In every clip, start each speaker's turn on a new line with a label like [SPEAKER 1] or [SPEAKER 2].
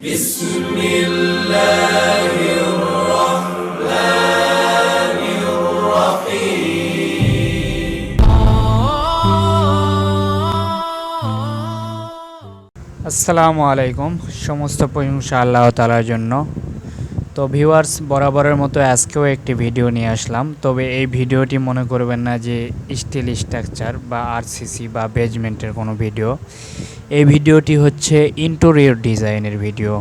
[SPEAKER 1] بسم الله الرحمن الرحيم
[SPEAKER 2] আসসালামু আলাইকুম সমস্ত প্রশংসা আল্লাহ তালার জন্য তো ভিউয়ার্স বরাবরের মতো আজকেও একটি ভিডিও নিয়ে আসলাম। তবে এই ভিডিওটি মনে করবেন না যে স্টিল স্ট্রাকচার বা আরসিসি বা বেজমেন্টের কোনো ভিডিও এই ভিডিওটি হচ্ছে ইন্টেরিয়র ডিজাইনের ভিডিও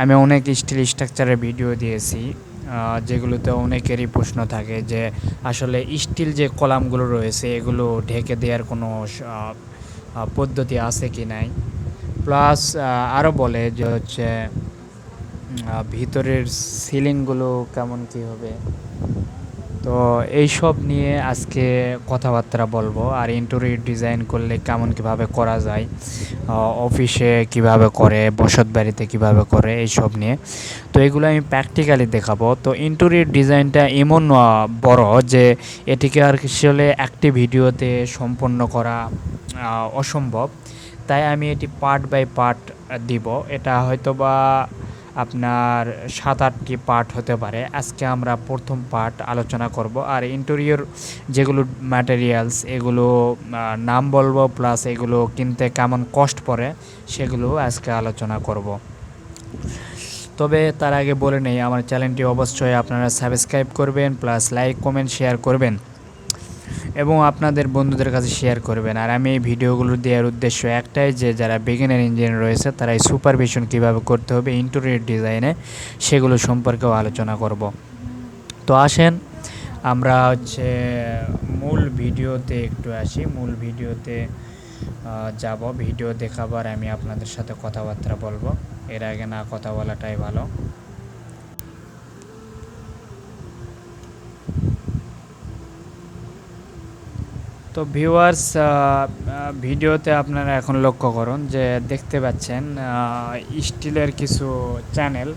[SPEAKER 2] আমি অনেক স্টিল স্ট্রাকচারের ভিডিও দিয়েছি যেগুলোতে অনেকেরই প্রশ্ন থাকে যে আসলে স্টিল যে কলামগুলো রয়েছে, এগুলো ঢেকে দেওয়ার কোনো পদ্ধতি আছে কি নাই? প্লাস আরও বলে যে হচ্ছে ভিতরের সিলিংগুলো কেমন কি হবে? তো এইসব নিয়ে আজকে কথাবার্তা বলব আর ইন্টেরিয়র ডিজাইন করলে কেমন কীভাবে করা যায় অফিসে কীভাবে করে, বসত বাড়িতে কীভাবে করে, এইসব নিয়ে। তো এগুলো আমি প্র্যাকটিক্যালি দেখাবো। তো ইন্টেরিয়র ডিজাইনটা এমন বড় যে এটিকে আর আসলে একটি ভিডিওতে সম্পন্ন করা অসম্ভব। তাই আমি এটি পার্ট বাই পার্ট দিব। এটা হয়তো বা আপনার সাত আটটি পার্ট হতে পারে। আজকে আমরা প্রথম পার্ট আলোচনা করব। আর ইন্টেরিয়র যেগুলো ম্যাটেরিয়ালস এগুলো নাম বলব প্লাস এগুলো কিনতে কেমন কষ্ট পড়ে, সেগুলো আজকে আলোচনা করব। তবে তার আগে বলে নেই, আমার চ্যানেলটি অবশ্যই আপনারা সাবস্ক্রাইব করবেন প্লাস লাইক কমেন্ট শেয়ার করবেন। এবং আপনাদের বন্ধুদের কাছে শেয়ার করবেন। আর আমি এই ভিডিওগুলো দেওয়ার উদ্দেশ্য একটাই যে, যারা বিগিনার ইঞ্জিনিয়ার রয়েছে, তারা এই সুপারভিশন কীভাবে করতে হবে ইন্টেরিয়র ডিজাইনে সেগুলো সম্পর্কেও আলোচনা করব। তো আসেন, আমরা হচ্ছে মূল ভিডিওতে একটু আসি। মূল ভিডিওতে যাব। ভিডিও দেখাবার আমি আপনাদের সাথে কথাবার্তা বলব। এর আগে না, কথা বলাটাই ভালো। তো ভিউয়ার্স ভিডিওতে আপনারা এখন লক্ষ্য করুন যে দেখতে পাচ্ছেন স্টিলের কিছু চ্যানেল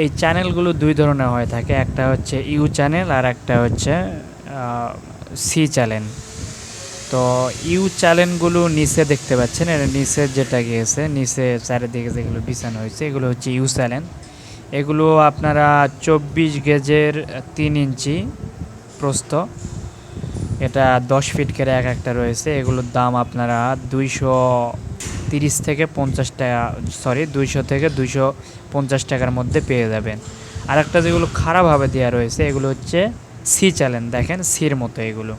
[SPEAKER 2] এই চ্যানেলগুলো দুই ধরনের হয়ে থাকে, একটা হচ্ছে ইউ চ্যানেল আর একটা হচ্ছে সি চ্যানেল তো ইউ চ্যানেলগুলো নিচে দেখতে পাচ্ছেন, এর নিচে যেটা গিয়েছে, নিচে চারিদিকে যেগুলো বিছানো হয়েছে, এগুলো হচ্ছে ইউ চ্যানেল এগুলো আপনারা চব্বিশ গেজের তিন ইঞ্চি প্রস্থ। এটা দশ ফিট করে এক একটা রয়েছে। এগুলোর দাম আপনারা দুইশো তিরিশ থেকে পঞ্চাশ টাকা সরি দুইশো থেকে দুইশো পঞ্চাশ টাকার মধ্যে পেয়ে যাবেন। আর একটা যেগুলো খারাপভাবে দেওয়া রয়েছে, এগুলো হচ্ছে সি চ্যানেল। দেখেন, সির মতো এগুলো।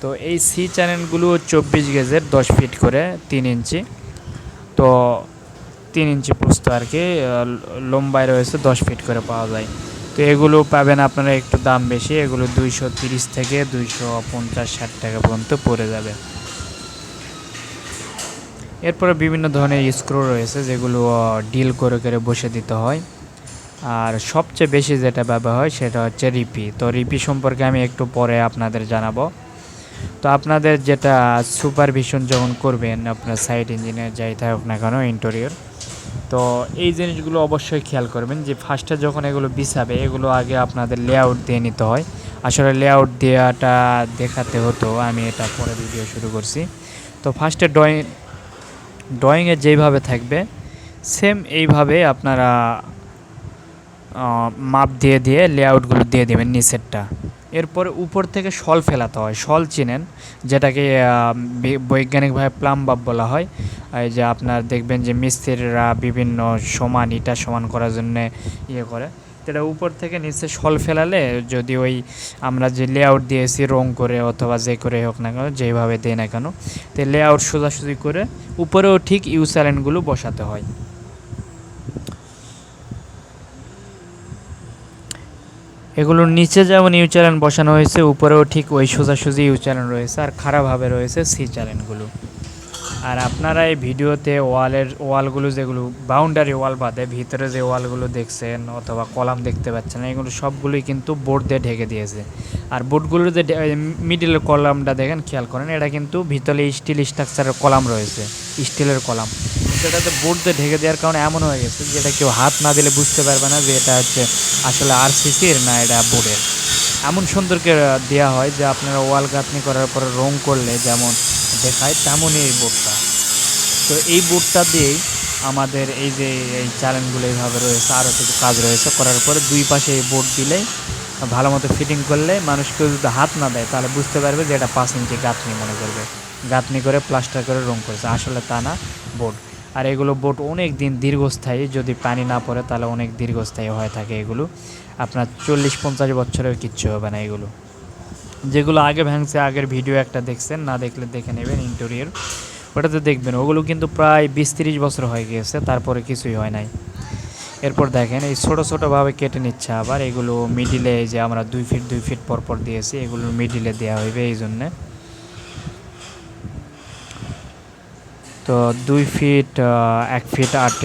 [SPEAKER 2] তো এই সি চ্যানেলগুলো চব্বিশ গেজের দশ ফিট করে, তিন ইঞ্চি। তো তিন ইঞ্চি প্রস্থ আর কি লম্বায় রয়েছে দশ ফিট করে পাওয়া যায়। তো এগুলো পাবেন আপনারা একটু দাম বেশি, এগুলো দুইশো তিরিশ থেকে দুইশো পঞ্চাশ ষাট টাকা পর্যন্ত পড়ে যাবে। এরপরে বিভিন্ন ধরনের স্ক্রু রয়েছে যেগুলো ডিল করে করে বসে দিতে হয়। আর সবচেয়ে বেশি যেটা ব্যবহার হয় সেটা হচ্ছে রিপি। তো রিপি সম্পর্কে আমি একটু পরে আপনাদের জানাব। তো আপনাদের যেটা সুপারভিশন যখন করবেন, আপনার সাইট ইঞ্জিনিয়ার যাই থাকুক না কেন ইন্টেরিয়র তো এই জিনিসগুলো অবশ্যই খেয়াল করবেন যে ফার্স্টে যখন এগুলো বিছাবে, এগুলো আগে আপনাদের লেআউট দিয়ে নিতে হয়। আসলে লেআউট দেওয়াটা দেখাতে হতো, আমি এটা পরে ভিডিও শুরু করছি। তো ফার্স্টে ড্রয়িং ড্রয়িংয়ে যেইভাবে থাকবে সেম এইভাবে আপনারা মাপ দিয়ে দিয়ে লেআউটগুলো দিয়ে দেবেন নিচেরটা। এরপরে উপর থেকে শল ফেলাতে হয়। শল চিনেন, যেটাকে বৈজ্ঞানিকভাবে প্লাম্বাব বলা হয়। এই যে আপনার দেখবেন যে মিস্ত্রিরা বিভিন্ন সমান ইটা সমান করার জন্যে ইয়ে করে। সেটা উপর থেকে নিচে শল ফেলালে যদি ওই আমরা যে লেআউট দিয়েছি, রং করে অথবা যে করে হোক না কেন, যেভাবে দেয় না কেন, তো লেআউট সোজাসুজি করে উপরেও ঠিক ইউ বসাতে হয়। এগুলোর নিচে যেমন ইউ চ্যানেল বসানো হয়েছে, উপরেও ঠিক ওই সোজাসুজি ইউ চ্যানেল রয়েছে আর খারাপভাবে রয়েছে সি চ্যানেলগুলো আর আপনারা এই ভিডিওতে ওয়ালের ওয়ালগুলো যেগুলো বাউন্ডারি ওয়াল বাদে ভিতরে যে ওয়ালগুলো দেখছেন অথবা কলাম দেখতে পাচ্ছেন, এগুলো সবগুলোই কিন্তু বোর্ড দিয়ে ঢেকে দিয়েছে। আর বোর্ডগুলোর যে মিডিলের কলামটা দেখেন, খেয়াল করেন, এটা কিন্তু ভিতরে স্টিল স্ট্রাকচারের কলাম রয়েছে, স্টিলের কলাম। যেটাতে বোর্ড দিয়ে ঢেকে দেওয়ার কারণে এমন হয়ে গেছে যেটা কেউ হাত না দিলে বুঝতে পারবে না যে এটা হচ্ছে আসলে আর সিসির না এটা বোর্ডের। এমন সুন্দরকে দেওয়া হয় যে আপনারা ওয়াল গাঁথনি করার পরে রং করলে যেমন দেখায় তেমনই এই বোর্ডটা তো এই বোর্ডটা দিয়েই আমাদের এই যে এই চ্যানেলগুলো এইভাবে রয়েছে আরও কিছু কাজ রয়েছে, করার পরে দুই পাশে এই বোর্ড দিলেই ভালো মতো ফিটিং করলে মানুষ কেউ যদি হাত না দেয়, তাহলে বুঝতে পারবে যে এটা পাঁচ ইঞ্চি গাঁথনি মনে করবে। গাঁথনি করে প্লাস্টার করে রং করেছে। আসলে তা না বোর্ড আর এগুলো বোট অনেক দিন দীর্ঘস্থায়ী, যদি পানি না পড়ে তাহলে অনেক দীর্ঘস্থায়ী হয়ে থাকে এগুলো। আপনার চল্লিশ পঞ্চাশ বছরের কিচ্ছু হবে না এগুলো। যেগুলো আগে ভাঙছে, আগের ভিডিও একটা দেখছেন, না দেখলে দেখে নেবেন ইন্টেরিয়র ওটাতে দেখবেন, ওগুলো কিন্তু প্রায় বিশ তিরিশ বছর হয়ে গিয়েছে, তারপরে কিছুই হয় নাই। এরপর দেখেন, এই ছোটো ছোটোভাবে কেটে নিচ্ছে আবার, এগুলো মিডিলে যে আমরা দুই ফিট দুই ফিট পর পর দিয়েছি, এগুলো মিডিলে দেওয়া হইবে এই জন্যে। তো দুই ফিট এক ফিট আট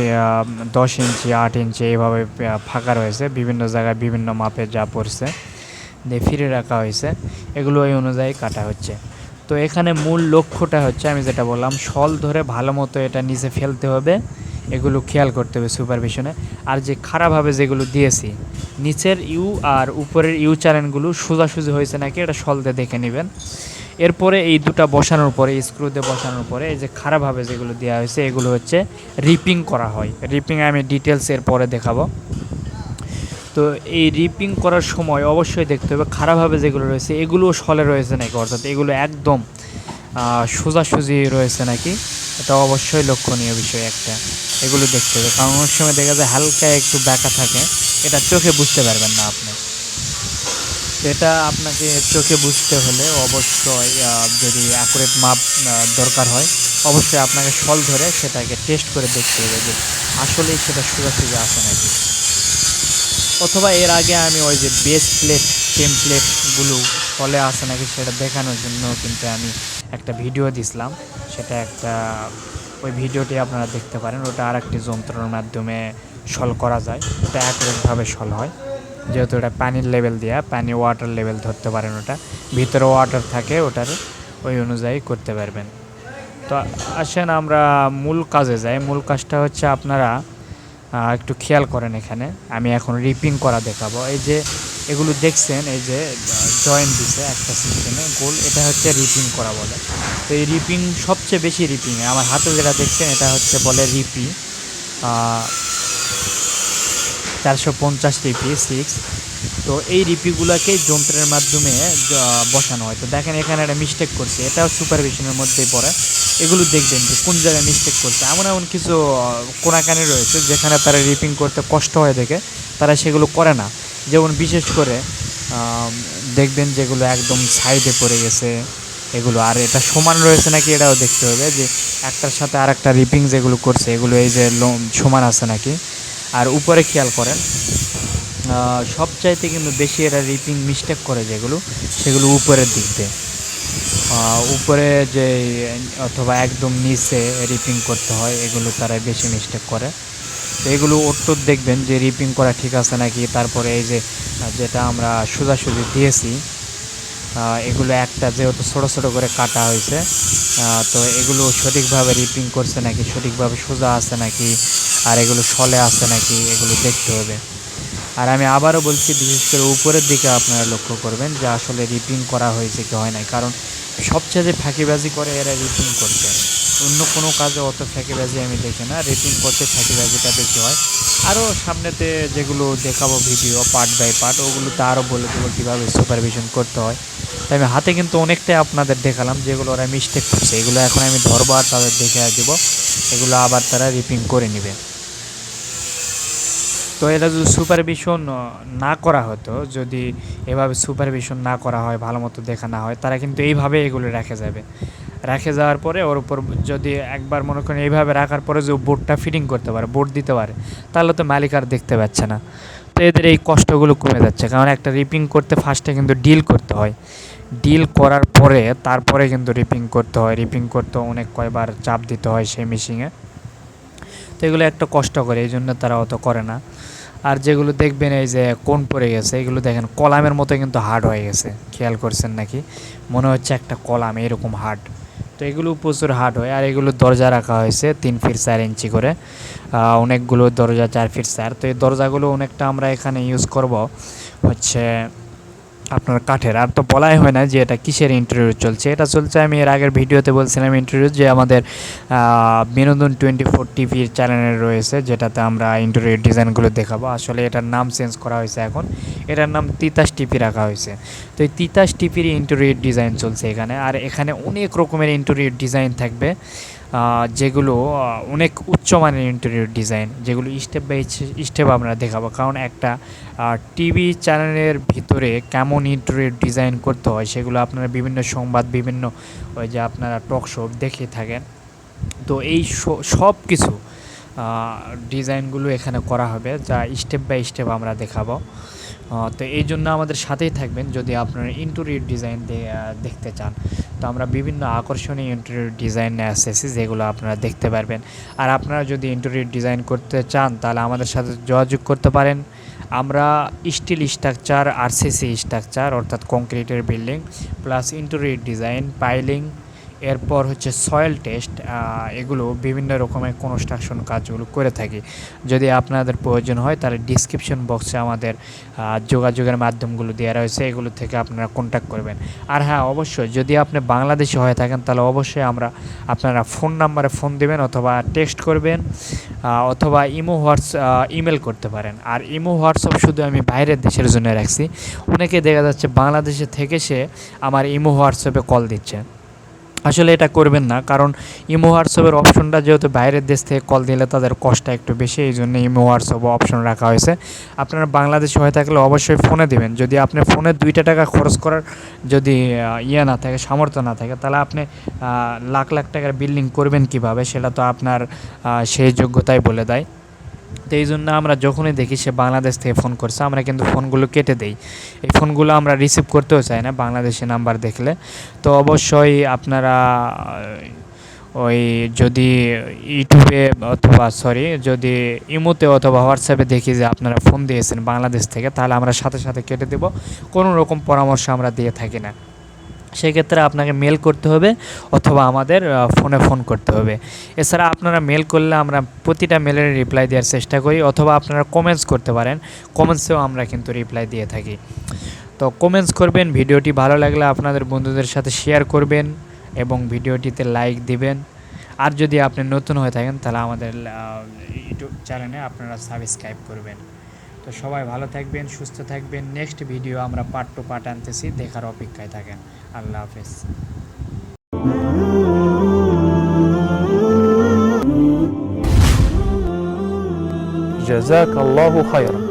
[SPEAKER 2] দশ ইঞ্চি, আট ইঞ্চি এইভাবে ফাঁকা রয়েছে, বিভিন্ন জায়গায় বিভিন্ন মাপে যা পড়ছে। দিয়ে ফিরে রাখা হয়েছে, এগুলো ওই অনুযায়ী কাটা হচ্ছে। তো এখানে মূল লক্ষ্যটা হচ্ছে, আমি যেটা বললাম, শল ধরে ভালো মতো এটা নিচে ফেলতে হবে, এগুলো খেয়াল করতে হবে সুপারভিশনে আর যে খারাপভাবে যেগুলো দিয়েছি, নিচের ইউ আর উপরের ইউ চ্যানেলগুলো সোজাসুজি হয়েছে নাকি, এটা দিয়ে দেখে নেবেন। এরপরে এই দুটা বসানোর পরে স্ক্রু দিয়ে বসানোর পরে, এই যে খারাপভাবে যেগুলো দেওয়া হয়েছে, এগুলো হচ্ছে রিপিং করা হয়। রিপিং আমি ডিটেলস এর পরে দেখাবো। তো এই রিপিং করার সময় অবশ্যই দেখতে হবে, খারাপভাবে যেগুলো রয়েছে এগুলোও সলে রয়েছে নাকি অর্থাৎ এগুলো একদম সোজাসুজি রয়েছে নাকি? এটা অবশ্যই লক্ষণীয় বিষয় একটা। এগুলো দেখতে হবে, কারণ অনেক সময় দেখা যায় হালকা একটু ব্যাকা থাকে, এটা চোখে বুঝতে পারবেন না আপনি। এটা আপনাকে চোখে বুঝতে হলে অবশ্যই যদি অ্যাকুরেট মাপ দরকার হয়, অবশ্যই আপনাকে সল ধরে সেটাকে টেস্ট করে দেখতে হবে যে আসলেই সেটা সোজাসুজি আসে নাকি। অথবা এর আগে আমি ওই যে বেস প্লেট টেমপ্লেটগুলো ফলে আসে নাকি সেটা দেখানোর জন্য কিন্তু আমি একটা ভিডিও দিছিলাম। সেটা একটা, ওই ভিডিওটি আপনারা দেখতে পারেন। ওটা আর একটি যন্ত্রের মাধ্যমে সল করা যায়। ওটা অ্যাকুরেটভাবে সল হয়। যেহেতু এটা পানির লেভেল দেওয়া পানি ওয়াটার লেভেল ধরতে পারেন ওটা। ভিতরে ওয়াটার থাকে, ওটার ওই অনুযায়ী করতে পারবেন। তো আসেন আমরা মূল কাজে যাই। মূল কাজটা হচ্ছে আপনারা একটু খেয়াল করেন এখানে। আমি এখন রিপিং করা দেখাবো। এই যে এগুলো দেখছেন, এই যে জয়েন্ট দিছে একটা সিস্টেমে গোল এটা হচ্ছে রিপিং করা বলে। তো এই রিপিং সবচেয়ে বেশি রিপিং আমার হাতে যেটা দেখছেন, এটা হচ্ছে বলে রিপি চারশো পঞ্চাশ রিপি সিক্স তো এই রিপিগুলোকে যন্ত্রের মাধ্যমে বসানো হয়। তো দেখেন, এখানে একটা মিস্টেক করছে। এটাও সুপারভিশনের মধ্যেই পড়ে। এগুলো দেখবেন যে কোন জায়গায় মিস্টেক করছে। এমন এমন কিছু কোনাকানি রয়েছে যেখানে তারা রিপিং করতে কষ্ট হয় দেখে। তারা সেগুলো করে না। যেমন বিশেষ করে দেখবেন যেগুলো একদম সাইডে পড়ে গেছে, এগুলো আর এটা সমান রয়েছে নাকি এটাও দেখতে হবে যে একটার সাথে আর একটা রিপিং যেগুলো করছে, এগুলো এই যে সমান আছে নাকি? আর উপরে খেয়াল করেন সবচাইতে কিন্তু বেশি এরা রিপিং মিস্টেক করে যেগুলো, সেগুলো উপরের দিক দিয়ে। উপরে যে, অথবা একদম নিচে রিপিং করতে হয়, এগুলো তারা বেশি মিস্টেক করে। তো এগুলো ওট্টর দেখবেন যে রিপিং করা ঠিক আছে নাকি, তারপরে এই যে, যেটা আমরা সোজাসুজি দিয়েছি এগুলো একটা যেহেতু ছোটো ছোটো করে কাটা হয়েছে তো এগুলো সঠিকভাবে রিপিং করছে নাকি, সঠিকভাবে সোজা আছে নাকি, আর এগুলো সলে আছে নাকি, এগুলো দেখতে হবে। আর আমি আবারও বলছি, বিশেষ করে উপরের দিকে আপনারা লক্ষ্য করবেন যে আসলে রিপিং করা হয়েছে কি হয় নাই। কারণ সবচেয়ে যে ফাঁকিবাজি করে এরা রিপিং করতে অন্য কোনো কাজে অত ফাঁকিবাজি আমি দেখি না। রিপিং করতে ফাঁকিবাজিটা বেশি হয়। আরও সামনেতে যেগুলো দেখাবো ভিডিও পার্ট বাই পার্ট ওগুলোতে আরও বলে দেবো কীভাবে সুপারভিশন করতে হয়। তাই আমি হাতে কিন্তু অনেকটাই আপনাদের দেখালাম যেগুলো ওরা মিস্টেক করছে। এগুলো এখন আমি ধরবো আর তাদের দেখে দেবো। এগুলো আবার তারা রিপিং করে নেবে। তো এটা যদি সুপারভিশন না করা হতো, যদি এভাবে সুপারভিশন না করা হয়, ভালো মতো দেখা না হয়, তারা কিন্তু এইভাবে এগুলো রেখে যাবে। রেখে যাওয়ার পরে ওর উপর যদি একবার মনে করেন এইভাবে রাখার পরে যে বোর্ডটা ফিটিং করতে পারে, বোর্ড দিতে পারে, তাহলে তো মালিক আর দেখতে পাচ্ছে না। তো এদের এই কষ্টগুলো কমে যাচ্ছে, কারণ একটা রিপিং করতে ফার্স্টে কিন্তু ডিল করতে হয়। ডিল করার পরে, তারপরে কিন্তু রিপিং করতে হয়। রিপিং করতে অনেক কয়বার চাপ দিতে হয় সেই মেশিনে তো এগুলো একটা কষ্ট করে, এই জন্য তারা অত করে না। আর যেগুলো দেখবেন এই যে কোন পড়ে গেছে, এগুলো দেখেন কলামের মতো কিন্তু হার্ড হয়ে গেছে। খেয়াল করছেন নাকি? মনে হচ্ছে একটা কলাম, এরকম হার্ড। তো এগুলো প্রচুর হার্ড হয়। আর এগুলো দরজা রাখা হয়েছে তিন ফিট চার ইঞ্চি করে। অনেকগুলো দরজা চার ফিট চার। তো এই দরজাগুলো অনেকটা আমরা এখানে ইউজ করব। হচ্ছে আপনার কাঠের। আর তো বলাই হয় না যে এটা কিসের ইন্টারভিউ চলছে। এটা চলছে আমি এর আগের ভিডিওতে বলছিলাম ইন্টারভিউ যে আমাদের বিনোদন টোয়েন্টি ফোর টিভির চ্যানেলে রয়েছে, যেটাতে আমরা ইন্টারভিউ ডিজাইনগুলো দেখাবো। আসলে এটার নাম চেঞ্জ করা হয়েছে এখন। এটার নাম তিতাস টিপি রাখা হয়েছে। তো এই তিতাস টিপির ইন্টারভিউ ডিজাইন চলছে এখানে। আর এখানে অনেক রকমের ইন্টারভিউ ডিজাইন থাকবে। যেগুলো অনেক উচ্চমানের ইন্টারভিউ ডিজাইন যেগুলো স্টেপ বাই স্টেপ আমরা দেখাবো। কারণ একটা টিভি চ্যানেলের ভিতরে কেমন ইন্টারভিউ ডিজাইন করতে হয়, সেগুলো আপনারা বিভিন্ন সংবাদ, বিভিন্ন ওই যে আপনারা টক শো দেখে থাকেন। তো এই সব কিছু ডিজাইনগুলো এখানে করা হবে, যা স্টেপ বাই স্টেপ আমরা দেখাবো। তো এই জন্য আমাদের সাথেই থাকবেন যদি আপনারা ইন্টেরিয়র ডিজাইন দেখতে চান। তো আমরা বিভিন্ন আকর্ষণীয় ইন্টেরিয়র ডিজাইন আসতেছি, যেগুলো আপনারা দেখতে পারবেন। আর আপনারা যদি ইন্টেরিয়র ডিজাইন করতে চান, তাহলে আমাদের সাথে যোগাযোগ করতে পারেন। আমরা স্টিল স্ট্রাকচার আর আরসিসি স্ট্রাকচার অর্থাৎ কংক্রিটের building plus interior design piling এরপর হচ্ছে সয়েল টেস্ট এগুলো বিভিন্ন রকমের কনস্ট্রাকশন কাজগুলো করে থাকি। যদি আপনাদের প্রয়োজন হয়, তাহলে ডিসক্রিপশন বক্সে আমাদের যোগাযোগের মাধ্যমগুলো দেওয়া রয়েছে, এগুলো থেকে আপনারা কন্ট্যাক্ট করবেন। আর হ্যাঁ অবশ্যই যদি আপনি বাংলাদেশে হয়ে থাকেন, তাহলে অবশ্যই আমরা আপনারা ফোন নাম্বারে ফোন দেবেন অথবা টেক্সট করবেন অথবা ইমো হোয়াটস ইমেল করতে পারেন। আর ইমো হোয়াটসঅ্যাপ শুধু আমি বাইরের দেশের জন্য রাখছি। অনেকে দেখা যাচ্ছে বাংলাদেশে থেকে সে আমার ইমো হোয়াটসঅ্যাপে কল দিচ্ছে। আসলে এটা করবেন না, কারণ ইমো হোয়াটসঅ্যাপের অপশনটা যেহেতু বাইরের দেশ থেকে কল দিলে তাদের কষ্টটা একটু বেশি, এই জন্য ইমো হোয়াটসঅ্যাপ অপশন রাখা হয়েছে। আপনারা বাংলাদেশে হয়ে থাকলে অবশ্যই ফোনে দেবেন। যদি আপনি ফোনে দুইটা টাকা খরচ করার যদি ইয়ে না থাকে, সামর্থ্য না থাকে, তাহলে আপনি লাখ লাখ টাকার বিল্ডিং করবেন কীভাবে, সেটা তো আপনার সেই যোগ্যতাই বলে দেয়। তো এই জন্য আমরা যখনই দেখি সে বাংলাদেশ থেকে ফোন করছে, আমরা কিন্তু ফোনগুলো কেটে দেই। এই ফোনগুলো আমরা রিসিভ করতেও চাই না, বাংলাদেশি নাম্বার দেখলে। তো অবশ্যই আপনারা ওই যদি ইউটিউবে অথবা সরি যদি ইমোতে অথবা হোয়াটসঅ্যাপে দেখি যে আপনারা ফোন দিয়েছেন বাংলাদেশ থেকে, তাহলে আমরা সাথে সাথে কেটে দেব। কোনো রকম পরামর্শ আমরা দিয়ে থাকি না। সেক্ষেত্রে আপনাকে মেল করতে হবে অথবা আমাদের ফোনে ফোন করতে হবে। এছাড়া আপনারা মেল করলে আমরা প্রতিটা মেলের রিপ্লাই দেওয়ার চেষ্টা করি অথবা আপনারা কমেন্টস করতে পারেন। কমেন্টসেও আমরা কিন্তু রিপ্লাই দিয়ে থাকি। তো কমেন্টস করবেন, ভিডিওটি ভালো লাগলে আপনাদের বন্ধুদের সাথে শেয়ার করবেন এবং ভিডিওটিতে লাইক দিবেন। আর যদি আপনি নতুন হয়ে থাকেন তাহলে আমাদের ইউটিউব চ্যানেলে আপনারা সাবস্ক্রাইব করবেন। তো সবাই ভালো থাকবেন, সুস্থ থাকবেন। নেক্সট ভিডিও আমরা পার্ট টু পার্ট আনতেছি। দেখার অপেক্ষায় থাকেন। আল্লাহ হাফেজ
[SPEAKER 3] جزاك الله خيرا